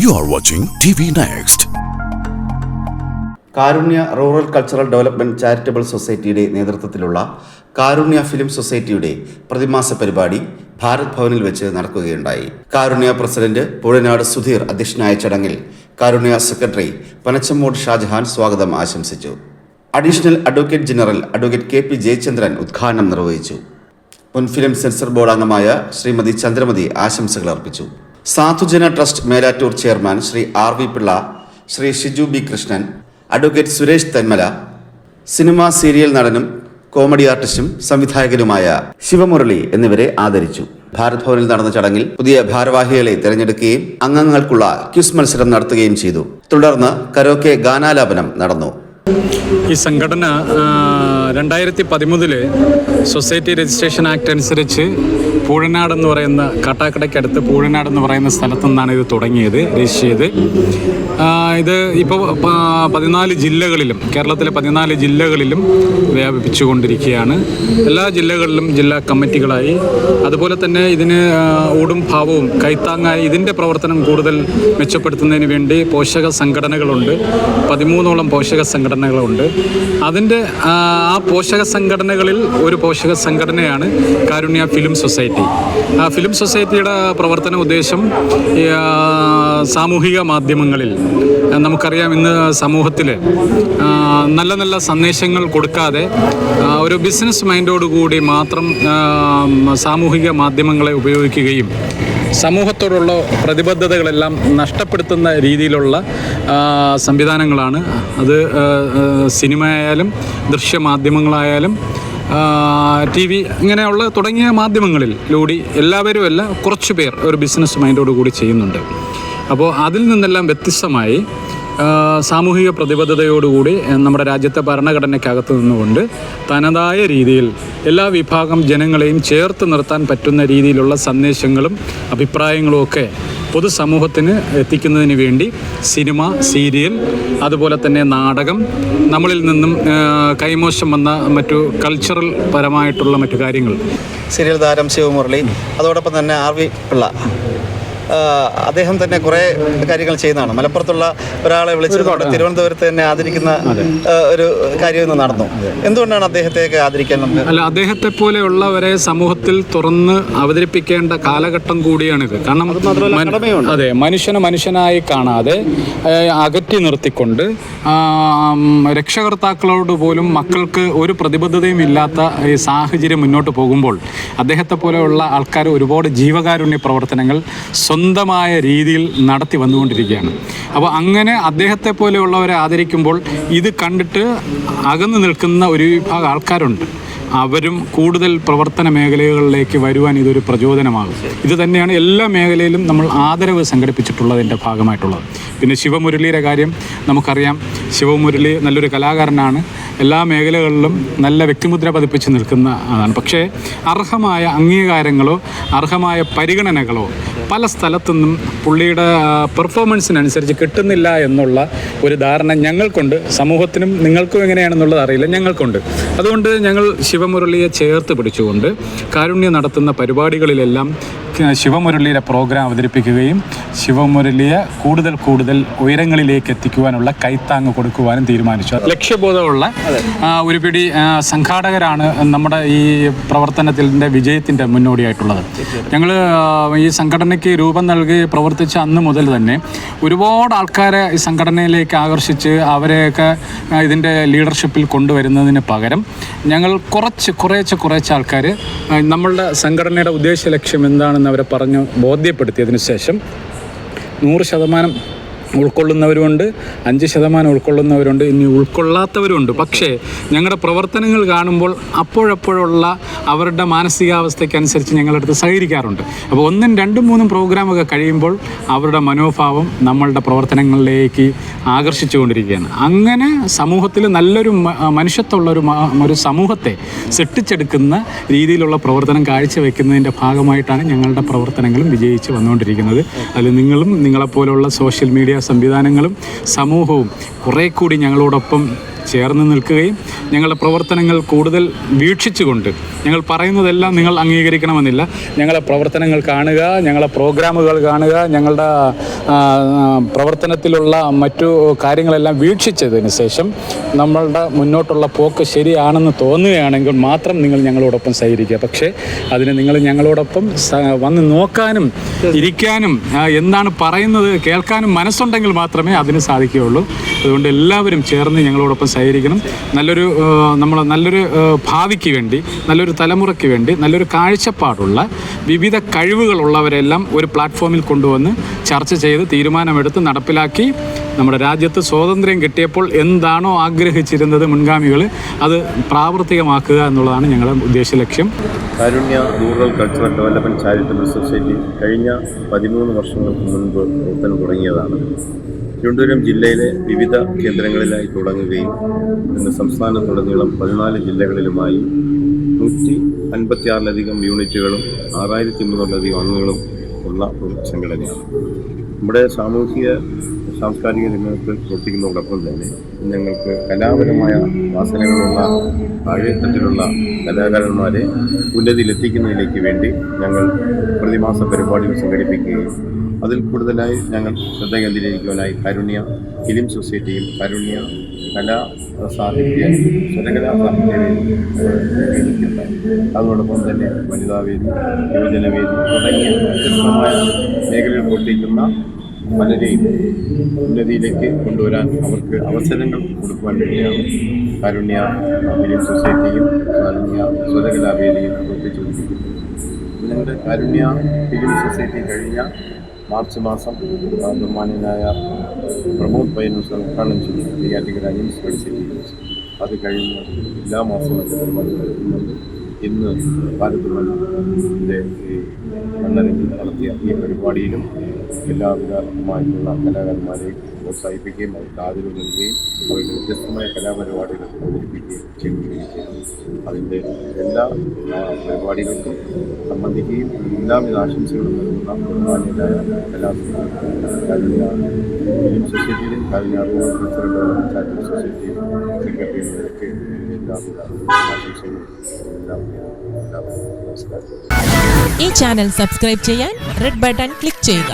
You are watching TV Next. Karunya rural cultural development charitable സൊസൈറ്റിയുടെ നേതൃത്വത്തിലുള്ള കാരുണ്യ film സൊസൈറ്റിയുടെ പ്രതിമാസ പരിപാടി ഭാരത് ഭവനിൽ വെച്ച് നടക്കുകയുണ്ടായി. കാരുണ്യ പ്രസിഡന്റ് പുഴനാട് സുധീർ അധ്യക്ഷനായ ചടങ്ങിൽ കാരുണ്യ സെക്രട്ടറി പനച്ചമ്മോട് ഷാജഹാൻ സ്വാഗതം ആശംസിച്ചു. Additional advocate general advocate K P Jayachandran ഉദ്ഘാടനം നിർവഹിച്ചു. മുൻ ഫിലിം സെൻസർ ബോർഡ് അംഗമായ ശ്രീമതി ചന്ദ്രമതി ആശംസകൾ അർപ്പിച്ചു. Sadhujana trust Melattur chairman Shri R V Pillai Shri Shiju B Krishnan advocate Suresh Thenmala cinema serial നടനും കോമഡി ആർട്ടിസ്റ്റും സംവിധായകനുമായ ശിവമുരളി എന്നിവരെ ആദരിച്ചു. ഭാരത് ഭവനിൽ നടന്ന ചടങ്ങിൽ പുതിയ ഭാരവാഹികളെ തെരഞ്ഞെടുക്കുകയും അംഗങ്ങൾക്കുള്ള ക്യൂസ് മത്സരം നടത്തുകയും ചെയ്തു. തുടർന്ന് കരോക്കെ ഗാനാലാപനം നടന്നു. ഈ സംഘടന രണ്ടായിരത്തി പതിമൂന്നിൽ സൊസൈറ്റി രജിസ്ട്രേഷൻ ആക്ട് അനുസരിച്ച് പൂഴനാട് എന്ന് പറയുന്ന കാട്ടാക്കടയ്ക്കടുത്ത് പൂഴനാട് എന്ന് പറയുന്ന സ്ഥലത്തു നിന്നാണ് ഇത് തുടങ്ങിയത് രജിസ്റ്റർ ചെയ്ത്. ഇത് ഇപ്പോൾ പതിനാല് ജില്ലകളിലും കേരളത്തിലെ പതിനാല് ജില്ലകളിലും വ്യാപിപ്പിച്ചുകൊണ്ടിരിക്കുകയാണ്. എല്ലാ ജില്ലകളിലും ജില്ലാ കമ്മിറ്റികളായി. അതുപോലെ തന്നെ ഇതിന് ഊടും ഭാവവും കൈത്താങ്ങായി ഇതിന്റെ പ്രവർത്തനം കൂടുതൽ മെച്ചപ്പെടുത്തുന്നതിന് വേണ്ടി പോഷക സംഘടനകളുണ്ട്. പതിമൂന്നോളം പോഷക സംഘടനകളുണ്ട്. അതിന്റെ ആ പോഷക സംഘടനകളിൽ ഒരു പോഷക സംഘടനയാണ് കാരുണ്യ ഫിലിം സൊസൈറ്റി. ആ ഫിലിം സൊസൈറ്റിയുടെ പ്രവർത്തന ഉദ്ദേശം സാമൂഹിക മാധ്യമങ്ങളിൽ നമുക്കറിയാം ഇന്ന് സമൂഹത്തിൽ നല്ല നല്ല സന്ദേശങ്ങൾ കൊടുക്കാതെ ഒരു ബിസിനസ് മൈൻഡോടുകൂടി മാത്രം സാമൂഹിക മാധ്യമങ്ങളെ ഉപയോഗിക്കുകയും സമൂഹത്തോടുള്ള പ്രതിബദ്ധതകളെല്ലാം നഷ്ടപ്പെടുത്തുന്ന രീതിയിലുള്ള സംവിധാനങ്ങളാണ്. അത് സിനിമ ആയാലും ദൃശ്യമാധ്യമങ്ങളായാലും ടി വി ഇങ്ങനെയുള്ള തുടങ്ങിയ മാധ്യമങ്ങളിൽ ലൂടി എല്ലാവരും അല്ല കുറച്ച് പേർ ഒരു ബിസിനസ് മൈൻഡോട് കൂടി ചെയ്യുന്നുണ്ട്. അപ്പോൾ അതിൽ നിന്നെല്ലാം വ്യത്യസ്തമായി സാമൂഹിക പ്രതിബദ്ധതയോടുകൂടി നമ്മുടെ രാജ്യത്തെ ഭരണഘടനയ്ക്കകത്ത് നിന്നുകൊണ്ട് തനതായ രീതിയിൽ എല്ലാ വിഭാഗം ജനങ്ങളെയും ചേർത്ത് നിർത്താൻ പറ്റുന്ന രീതിയിലുള്ള സന്ദേശങ്ങളും അഭിപ്രായങ്ങളും ഒക്കെ പൊതുസമൂഹത്തിന് എത്തിക്കുന്നതിന് വേണ്ടി സിനിമ സീരിയൽ അതുപോലെ തന്നെ നാടകം നമ്മളിൽ നിന്നും കൈമോശം വന്ന മറ്റു കൾച്ചറൽ പരമായിട്ടുള്ള മറ്റു കാര്യങ്ങൾ. സീരിയൽ താരം ശിവമുരളി അതോടൊപ്പം തന്നെ ആർ വി പിള്ള. അദ്ദേഹം തന്നെ കുറേ കാര്യങ്ങൾ ചെയ്യുന്നതാണ്. മലപ്പുറത്തുള്ള ഒരാളെ വിളിച്ച് നമ്മുടെ തിരുവനന്തപുരത്ത് തന്നെ ആദരിക്കുന്ന ഒരു കാര്യം ഇന്ന് നടന്നു. എന്തുകൊണ്ടാണ് അദ്ദേഹത്തെ ആദരിക്കാൻ അല്ല അദ്ദേഹത്തെ പോലെയുള്ളവരെ സമൂഹത്തിൽ തുറന്ന് അവതരിപ്പിക്കേണ്ട കാലഘട്ടം കൂടിയാണിത്. കാരണം അതെ മനുഷ്യനെ മനുഷ്യനായി കാണാതെ അകറ്റി നിർത്തിക്കൊണ്ട് രക്ഷകർത്താക്കളോട് പോലും മക്കൾക്ക് ഒരു പ്രതിബദ്ധതയും ഇല്ലാത്ത ഈ സാഹചര്യം മുന്നോട്ട് പോകുമ്പോൾ അദ്ദേഹത്തെ പോലെയുള്ള ആൾക്കാർ ഒരുപാട് ജീവകാരുണ്യ പ്രവർത്തനങ്ങൾ സ്വന്തമായ രീതിയിൽ നടത്തി വന്നുകൊണ്ടിരിക്കുകയാണ്. അപ്പോൾ അങ്ങനെ അദ്ദേഹത്തെ പോലെയുള്ളവരെ ആദരിക്കുമ്പോൾ ഇത് കണ്ടിട്ട് അകന്നു നിൽക്കുന്ന ഒരു വിഭാഗം ആൾക്കാരുണ്ട്. അവരും കൂടുതൽ പ്രവർത്തന മേഖലകളിലേക്ക് വരുവാൻ ഇതൊരു പ്രചോദനമാകും. ഇത് തന്നെയാണ് എല്ലാ മേഖലയിലും നമ്മൾ ആദരവ് സംഘടിപ്പിച്ചിട്ടുള്ളതിന്റെ ഭാഗമായിട്ടുള്ളത്. പിന്നെ ശിവമുരളിയുടെ കാര്യം നമുക്കറിയാം. ശിവമുരളി നല്ലൊരു കലാകാരനാണ്. എല്ലാ മേഖലകളിലും നല്ല വ്യക്തിമുദ്ര പതിപ്പിച്ച് നിൽക്കുന്ന ആണ് പക്ഷേ അർഹമായ അംഗീകാരങ്ങളോ അർഹമായ പരിഗണനകളോ പല സ്ഥലത്തുനിന്നും പുള്ളിയുടെ പെർഫോമൻസിനനുസരിച്ച് കിട്ടുന്നില്ല എന്നുള്ള ഒരു ധാരണ ഞങ്ങൾക്കുണ്ട്. സമൂഹത്തിനും നിങ്ങൾക്കും എങ്ങനെയാണെന്നുള്ളത് അറിയില്ല ഞങ്ങൾക്കുണ്ട്. അതുകൊണ്ട് ഞങ്ങൾ ശിവമുരളിയെ ചേർത്ത് പിടിച്ചുകൊണ്ട് കാരുണ്യം നടത്തുന്ന പരിപാടികളിലെല്ലാം ശിവമുരളിയുടെ പ്രോഗ്രാം അവതരിപ്പിക്കുകയും ശിവമുരളിയെ കൂടുതൽ കൂടുതൽ ഉയരങ്ങളിലേക്ക് എത്തിക്കുവാനുള്ള കൈത്താങ് കൊടുക്കുവാനും തീരുമാനിച്ചു. ലക്ഷ്യബോധമുള്ള ഒരു പിടി സംഘാടകരാണ് നമ്മുടെ ഈ പ്രവർത്തനത്തിന്റെ വിജയത്തിന്റെ മുന്നോടിയായിട്ടുള്ളത്. ഞങ്ങൾ ഈ സംഘടനയ്ക്ക് രൂപം നൽകി പ്രവർത്തിച്ച അന്ന് മുതൽ തന്നെ ഒരുപാട് ആൾക്കാരെ ഈ സംഘടനയിലേക്ക് ആകർഷിച്ച് അവരെയൊക്കെ ഇതിന്റെ ലീഡർഷിപ്പിൽ കൊണ്ടുവരുന്നതിന് പകരം ഞങ്ങൾ കുറച്ച് കുറേച്ച് കുറേച്ച് ആൾക്കാർ നമ്മളുടെ സംഘടനയുടെ ഉദ്ദേശ ലക്ഷ്യം എന്താണെന്ന് അവരെ പറഞ്ഞ് ബോധ്യപ്പെടുത്തിയതിന് ശേഷം നൂറ് ശതമാനം ഉൾക്കൊള്ളുന്നവരുമുണ്ട്. അഞ്ച് ശതമാനം ഉൾക്കൊള്ളുന്നവരുണ്ട്. ഇനി ഉൾക്കൊള്ളാത്തവരുമുണ്ട്. പക്ഷേ ഞങ്ങളുടെ പ്രവർത്തനങ്ങൾ കാണുമ്പോൾ അപ്പോഴപ്പോഴുള്ള അവരുടെ മാനസികാവസ്ഥയ്ക്കനുസരിച്ച് ഞങ്ങളടുത്ത് സഹകരിക്കാറുണ്ട്. അപ്പോൾ ഒന്നും രണ്ടും മൂന്നും പ്രോഗ്രാമൊക്കെ കഴിയുമ്പോൾ അവരുടെ മനോഭാവം നമ്മളുടെ പ്രവർത്തനങ്ങളിലേക്ക് ആകർഷിച്ചുകൊണ്ടിരിക്കുകയാണ്. അങ്ങനെ സമൂഹത്തിൽ നല്ലൊരു മനുഷ്യത്വമുള്ളൊരു മനുഷ്യത്വമുള്ള ഒരു ഒരു സമൂഹത്തെ സൃഷ്ടിച്ചെടുക്കുന്ന രീതിയിലുള്ള പ്രവർത്തനം കാഴ്ചവെക്കുന്നതിന്റെ ഭാഗമായിട്ടാണ് ഞങ്ങളുടെ പ്രവർത്തനങ്ങളും വിജയിച്ച് വന്നുകൊണ്ടിരിക്കുന്നത്. അതിൽ നിങ്ങളും നിങ്ങളെപ്പോലുള്ള സോഷ്യൽ മീഡിയ സംവിധാനങ്ങളും സമൂഹവും കുറേ കൂടി ഞങ്ങളോടൊപ്പം ചേർന്ന് നിൽക്കുകയും ഞങ്ങളുടെ പ്രവർത്തനങ്ങൾ കൂടുതൽ വീക്ഷിച്ചുകൊണ്ട് ഞങ്ങൾ പറയുന്നതെല്ലാം നിങ്ങൾ അംഗീകരിക്കണമെന്നില്ല. ഞങ്ങളെ പ്രവർത്തനങ്ങൾ കാണുക ഞങ്ങളെ പ്രോഗ്രാമുകൾ കാണുക ഞങ്ങളുടെ പ്രവർത്തനത്തിലുള്ള മറ്റു കാര്യങ്ങളെല്ലാം വീക്ഷിച്ചതിന് ശേഷം നമ്മളുടെ മുന്നോട്ടുള്ള പോക്ക് ശരിയാണെന്ന് തോന്നുകയാണെങ്കിൽ മാത്രം നിങ്ങൾ ഞങ്ങളോടൊപ്പം സഹകരിക്കുക. പക്ഷേ അതിന് നിങ്ങൾ ഞങ്ങളോടൊപ്പം വന്ന് നോക്കാനും ഇരിക്കാനും എന്താണ് പറയുന്നത് കേൾക്കാനും മനസ്സുണ്ടെങ്കിൽ മാത്രമേ അതിന് സാധിക്കുകയുള്ളൂ. അതുകൊണ്ട് എല്ലാവരും ചേർന്ന് ഞങ്ങളോടൊപ്പം സഹകരിക്കണം. നല്ലൊരു നമ്മൾ നല്ലൊരു ഭാവിക്ക് വേണ്ടി നല്ലൊരു തലമുറയ്ക്ക് വേണ്ടി നല്ലൊരു കാഴ്ചപ്പാടുള്ള വിവിധ കഴിവുകളുള്ളവരെല്ലാം ഒരു പ്ലാറ്റ്ഫോമിൽ കൊണ്ടുവന്ന് ചർച്ച ചെയ്ത് തീരുമാനമെടുത്ത് നടപ്പിലാക്കി നമ്മുടെ രാജ്യത്ത് സ്വാതന്ത്ര്യം കിട്ടിയപ്പോൾ എന്താണോ ആഗ്രഹിച്ചിരുന്നത് മുൻഗാമികൾ അത് പ്രാവർത്തികമാക്കുക എന്നുള്ളതാണ് ഞങ്ങളുടെ ഉദ്ദേശ ലക്ഷ്യം. Karunya rural cultural development charitable society കഴിഞ്ഞ പതിമൂന്ന് വർഷങ്ങൾക്ക് മുൻപ് പ്രവർത്തനം തുടങ്ങിയതാണ്. തിരുവനന്തപുരം ജില്ലയിലെ വിവിധ കേന്ദ്രങ്ങളിലായി തുടങ്ങുകയും ഇന്ന് സംസ്ഥാനത്തുടനീളം പതിനാല് ജില്ലകളിലുമായി നൂറ്റി അൻപത്തിയാറിലധികം യൂണിറ്റുകളും ആറായിരത്തി മുന്നൂറിലധികം അംഗങ്ങളും ഉള്ള ഒരു സംഘടനയാണ്. നമ്മുടെ സാമൂഹിക സാംസ്കാരിക രംഗത്ത് പ്രവർത്തിക്കുന്നതോടൊപ്പം തന്നെ ഞങ്ങൾക്ക് കലാപരമായ വാസനകളുള്ള താഴെത്തട്ടിലുള്ള കലാകാരന്മാരെ ഉന്നതിയിലെത്തിക്കുന്നതിലേക്ക് വേണ്ടി ഞങ്ങൾ പ്രതിമാസ പരിപാടികൾ സംഘടിപ്പിക്കുകയും അതിൽ കൂടുതലായി ഞങ്ങൾ ശ്രദ്ധ കേന്ദ്രീകരിക്കുവാനായി കാരുണ്യ ഫിലിം സൊസൈറ്റിയും കാരുണ്യ കലാ സാഹിത്യ സ്വരകലാ സാഹിത്യ അതോടൊപ്പം തന്നെ വനിതാവേദി യുവജനവേദി തുടങ്ങിയ വ്യത്യസ്തമായ മേഖലയിൽ പ്രവർത്തിക്കുന്ന പലരെയും ഉന്നതിയിലേക്ക് കൊണ്ടുവരാൻ അവർക്ക് അവസരങ്ങൾ കൊടുക്കുവാൻ വേണ്ടിയാണ് കാരുണ്യ ഫിലിം സൊസൈറ്റിയും കാരുണ്യ സ്വരകലാവേദിയും പ്രവർത്തിച്ചുകൊണ്ടിരിക്കുന്നത്. ഞങ്ങളുടെ കാരുണ്യ ഫിലിം സൊസൈറ്റി കഴിഞ്ഞ മാർച്ച് മാസം ബഹുമാനായ പ്രമോദ് പയ്യന്നൂർ ഉദ്ഘാടനം ചെയ്തു. നെയ്യാറ്റിക്കര മെഡിസിറ്റി അത് കഴിഞ്ഞ് എല്ലാ മാസവും ഇന്ന് ഭാരതത്തിന്റെ ഈ നടത്തിയ ഈ പരിപാടിയിലും എല്ലാവിധമായിട്ടുള്ള കലാകാരന്മാരെയും പ്രോത്സാഹിപ്പിക്കുകയും അവർക്ക് ആദരവ് നൽകുകയും അവരുടെ വ്യത്യസ്തമായ കലാപരിപാടികൾ അവതരിപ്പിക്കുകയും ചെയ്യുകയും ചെയ്തു അതിന്റെ എല്ലാ പരിപാടികൾക്കും സംബന്ധിക്കുകയും എല്ലാവിധ ആശംസകളും നൽകുന്ന ബഹുമാന്യരായ ഫിലിം സൊസൈറ്റിയിലും കാലിനാർ ചാരിറ്റബിൾ സൊസൈറ്റിയും സെക്രട്ടറി എന്നൊക്കെ എല്ലാവിധ ഈ ചാനൽ സബ്സ്ക്രൈബ് ചെയ്യാൻ റെഡ് ബട്ടൺ ക്ലിക്ക് ചെയ്യുക.